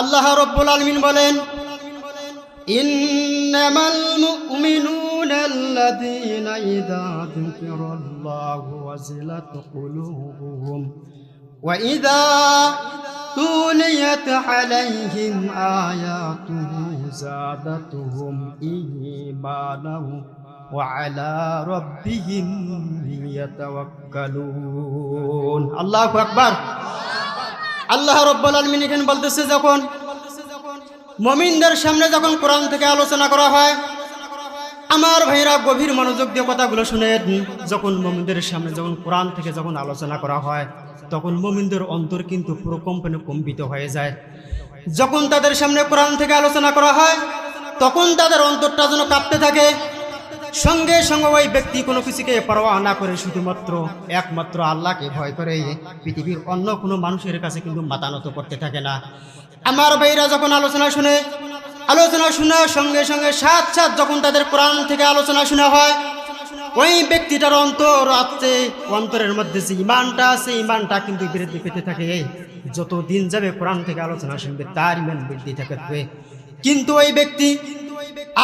আল্লাহ রব্বুল আলমিন বলেন, ইন্নামাল মুমিনুনা আল্লাযীনা ইযা যুকিরাল্লাহু ওয়াজিলাত কুলুবুহুম ওয়া ইযা আলাইহিম আয়াতুহু যাদাতুহুম ঈমানাও ওয়া আলা রাব্বিহিম ইয়াতাওয়াক্কালুন আল্লাহু আকবার। আল্লাহ রব্বুল আলমিন এখানে বলতেছে যখন মমিনদের সামনে যখন কোরআন থেকে আলোচনা করা হয়, আমার ভাইরা গভীর মনোযোগ দিয়ে কথাগুলো শুনে যখন মমিনদের সামনে যখন কোরআন থেকে যখন আলোচনা করা হয়, তখন মমিনদের অন্তর কিন্তু পুরো কম্পনে কম্পিত হয়ে যায়। যখন তাদের সামনে কোরআন থেকে আলোচনা করা হয়, তখন তাদের অন্তরটা যেন কাঁপতে থাকে। সঙ্গে সঙ্গে ওই ব্যক্তি কোনো কিছুকে পরোয়া না করে শুধুমাত্র, একমাত্র আল্লাহকে ভয় করে। পৃথিবীর অন্য কোনো মানুষের কাছে কিন্তু মাতানত করতে থাকে না। আমার ভাইরা যখন আলোচনা শুনে, আলোচনা শোনার সঙ্গে সঙ্গে সাত সাত যখন তাদের কোরআন থেকে আলোচনা শোনা হয়, ওই ব্যক্তিটার অন্তর আছে, অন্তরের মধ্যে যে ইমানটা আছে, ইমানটা কিন্তু বৃদ্ধি পেতে থাকে। যত দিন যাবে কোরআন থেকে আলোচনা শুনবে তার ইমান বৃদ্ধি থাকবে। কিন্তু ওই ব্যক্তি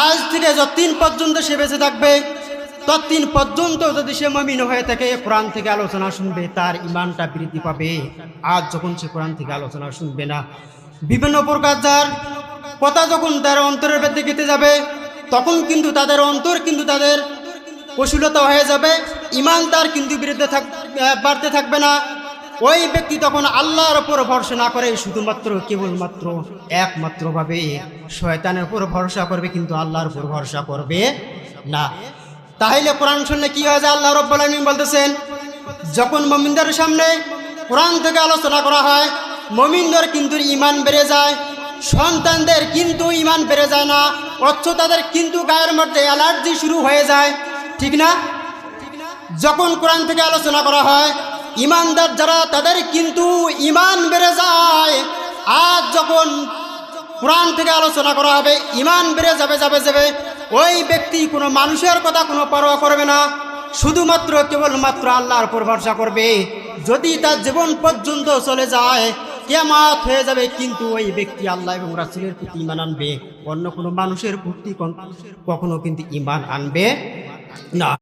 আজ থেকে যতদিন পর্যন্ত সে বেঁচে থাকবে ততদিন পর্যন্ত যদি সে মমিন হয়ে থাকে, কোরআন থেকে আলোচনা শুনবে, তার ইমানটা বৃদ্ধি পাবে। আজ যখন সে কোরআন থেকে আলোচনা শুনবে না, বিভিন্ন প্রকার যার কথা যখন তার অন্তরের ভেতরে গেতে যাবে, তখন কিন্তু তাদের অন্তর কিন্তু তাদের পশুলতা হয়ে যাবে, ইমান তার কিন্তু বিরুদ্ধে থাক বাড়তে থাকবে না। ওই ব্যক্তি তখন আল্লাহর উপর ভরসা না করে শুধুমাত্র কেবলমাত্র একমাত্রভাবে শয়তানের উপর ভরসা করবে, কিন্তু আল্লাহর উপর ভরসা করবে না। তাহলে কোরআন শুনলে কি হয় যে আল্লাহ রব্বুল বলতেছেন, যখন মমিনদের সামনে কোরআন থেকে আলোচনা করা হয়, মমিনদের কিন্তু ইমান বেড়ে যায়, সন্তানদের কিন্তু ইমান বেড়ে যায় না, অথচ তাদের কিন্তু গায়ের মধ্যে অ্যালার্জি শুরু হয়ে যায়। ঠিক না? যখন কোরআন থেকে আলোচনা করা হয় ইমানদার যারা, তাদের কিন্তু ইমান বেড়ে যায়। আজ যখন কোরআন থেকে আলোচনা করা হবে ইমান বেড়ে যাবে যাবে যাবে, ওই ব্যক্তি কোনো মানুষের কথা কোনো পরোয়া করবে না। শুধুমাত্র, কেবলমাত্র আল্লাহর উপর ভরসা করবে। যদি তার জীবন পর্যন্ত চলে যায় কেমাত হয়ে যাবে, কিন্তু ওই ব্যক্তি আল্লাহ এবং রাসুলের প্রতি ইমান আনবে। অন্য কোনো মানুষের প্রতি কখনো কিন্তু ইমান আনবে না।